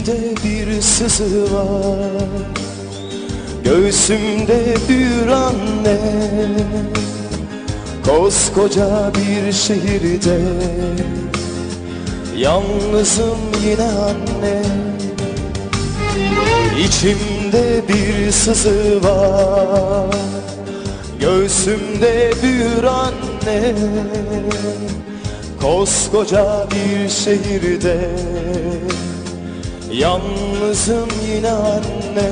İçimde bir sızı var. Göğsümde bir anne. Koskoca bir şehirde. Yalnızım yine anne. İçimde bir sızı var. Göğsümde bir anne. Koskoca bir şehirde Yalnızım yine anne.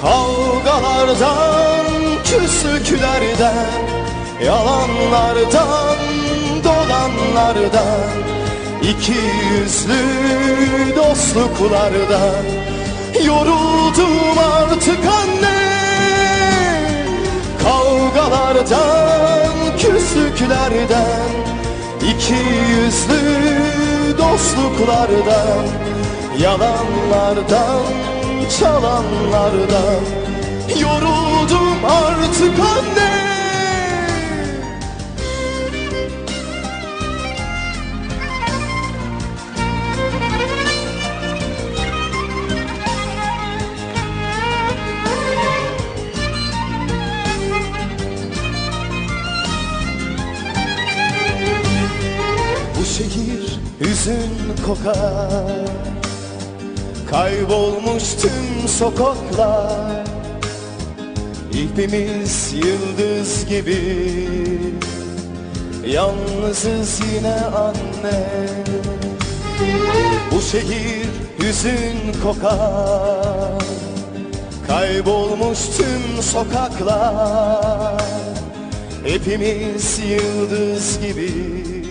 Kavgalardan, küslüklerden Yalanlardan, dolanlardan iki yüzlü dostluklardan Yoruldum artık anne. Kavgalardan, küslüklerden iki yüzlü dostluklardan Yalanlardan, çalanlardan Yoruldum artık anne. Şehir hüzün kokar Kaybolmuş tüm sokaklar. İpimiz yıldız gibi Yalnızız yine anne. Bu şehir hüzün kokar Kaybolmuş tüm sokaklar. Hepimiz yıldız gibi